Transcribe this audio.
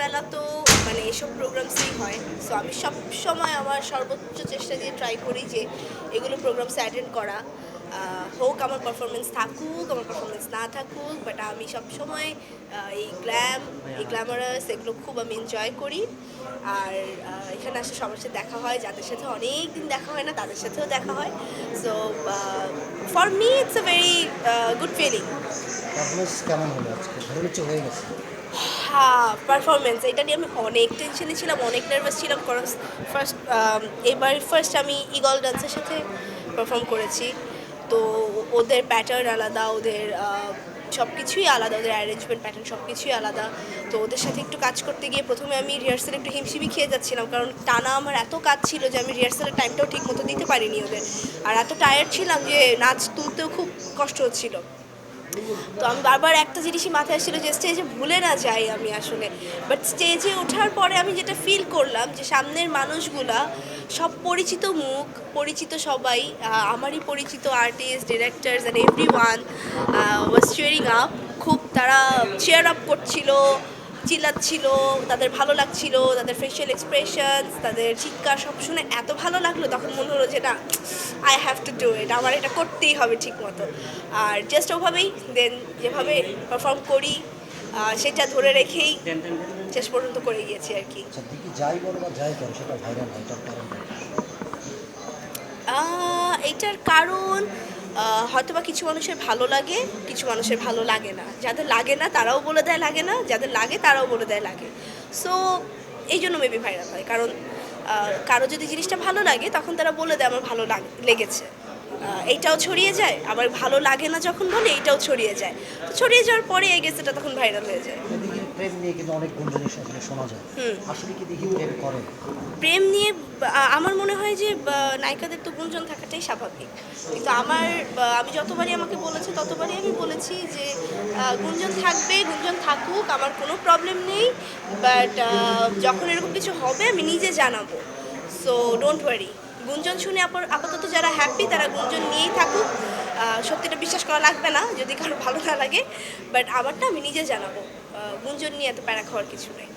বেলা তো মানে এসব প্রোগ্রামসই হয়। সো আমি সব সময় আমার সর্বোচ্চ চেষ্টা দিয়ে ট্রাই করি যে এগুলো প্রোগ্রামসে অ্যাটেন্ড করা। হোক আমার পারফরমেন্স থাকুক, আমার পারফরমেন্স না থাকুক বাট আমি সব সময় এই গ্ল্যাম এই গ্ল্যামারাস এগুলো খুব আমি এনজয় করি। আর এখানে আসলে সবার সাথে দেখা হয়, যাদের সাথে অনেক দিন দেখা হয় না, তাদের সাথেও দেখা হয়। So for me it's a very good feeling কেমন হলো আজকে? হয়ে গেছে? পারফরমেন্স এটা নিয়ে আমি অনেক টেনশনে ছিলাম, অনেক নার্ভাস ছিলাম কারণ ফার্স্ট এবার ফার্স্ট আমি ইগল ডান্সের সাথে পারফর্ম করেছি। তো ওদের প্যাটার্ন আলাদা, ওদের সব কিছুই আলাদা, ওদের অ্যারেঞ্জমেন্ট প্যাটার্ন সব কিছুই আলাদা। তো ওদের সাথে একটু কাজ করতে গিয়ে প্রথমে আমি রিহার্সালে একটু হিমশিমি খেয়ে যাচ্ছিলাম, কারণ টানা আমার এত কাজ ছিল যে আমি রিহার্সালের টাইমটাও ঠিক মতো দিতে পারিনি ওদের। আর এত টায়ার্ড ছিলাম যে নাচ তুলতেও খুব কষ্ট হচ্ছিল। তো আমি বারবার একটা জিনিসই মাথায় আসছিল যে স্টেজে ভুলে না যাই আমি আসলে। বাট স্টেজে ওঠার পরে আমি যেটা ফিল করলাম যে সামনের মানুষগুলা সব পরিচিত মুখ, পরিচিত সবাই আমারই পরিচিত artist directors and everyone was cheering up খুব তারা চেয়ার আপ করছিল। চিল্লাচ্ছিল তাদের ভালো লাগছিল তাদের ফেশিয়াল এক্সপ্রেশন তাদের চিৎকার সব শুনে এত ভালো লাগল তখন মনে হলো যে না I have to do it আমার এটা করতেই হবে ঠিক মতো আর জাস্ট ওভাবেই দেন যেভাবে পারফর্ম করি সেটা ধরে রেখেই শেষ পর্যন্ত করে গিয়েছি আর কি। আচ্ছা যাই বলো বা যাই করো সেটা ভাইরাল হয় এটার কারণ আহ, হয়তোবা কিছু মানুষের ভালো লাগে কিছু মানুষের ভালো লাগে না। যাদের লাগে না তারাও বলে দেয় লাগে না যাদের লাগে তারাও বলে দেয় লাগে। সো এই জন্য মেবি ভাইরাল হয়। কারণ কারও যদি জিনিসটা ভালো লাগে তখন তারা বলে দেয় আমার ভালো লাগে লেগেছে। এইটাও ছড়িয়ে যায়। আবার ভালো লাগে না যখন বলে এইটাও ছড়িয়ে যায়। তো ছড়িয়ে যাওয়ার পরে এই গেছে তখন ভাইরাল হয়ে যায়। প্রেম নিয়ে কিন্তু অনেক গুঞ্জনই আসলে শোনা যায়। আসলে কি দেখি প্রেম করে? প্রেম নিয়ে আমার মনে হয় যে নায়িকাদের তো গুঞ্জন থাকাটাই স্বাভাবিক। কিন্তু আমার আমি যতবারই আমাকে বলেছে ততবারই আমি বলেছি যে গুঞ্জন থাকবে গুঞ্জন থাকুক আমার কোনো প্রবলেম নেই। বাট যখন এরকম কিছু হবে আমি নিজে জানাব। সো ডোন্ট ওয়ারি গুঞ্জন শুনে আপাতত যারা হ্যাপি তারা গুঞ্জন নিয়েই থাকুক। সত্যিটা বিশ্বাস করা লাগবে না, যদি কারও ভালো না লাগে। বাট আমারটা আমি নিজে জানাব। গুঞ্জন নিয়ে এত প্যারা খাওয়ার কিছু নেই।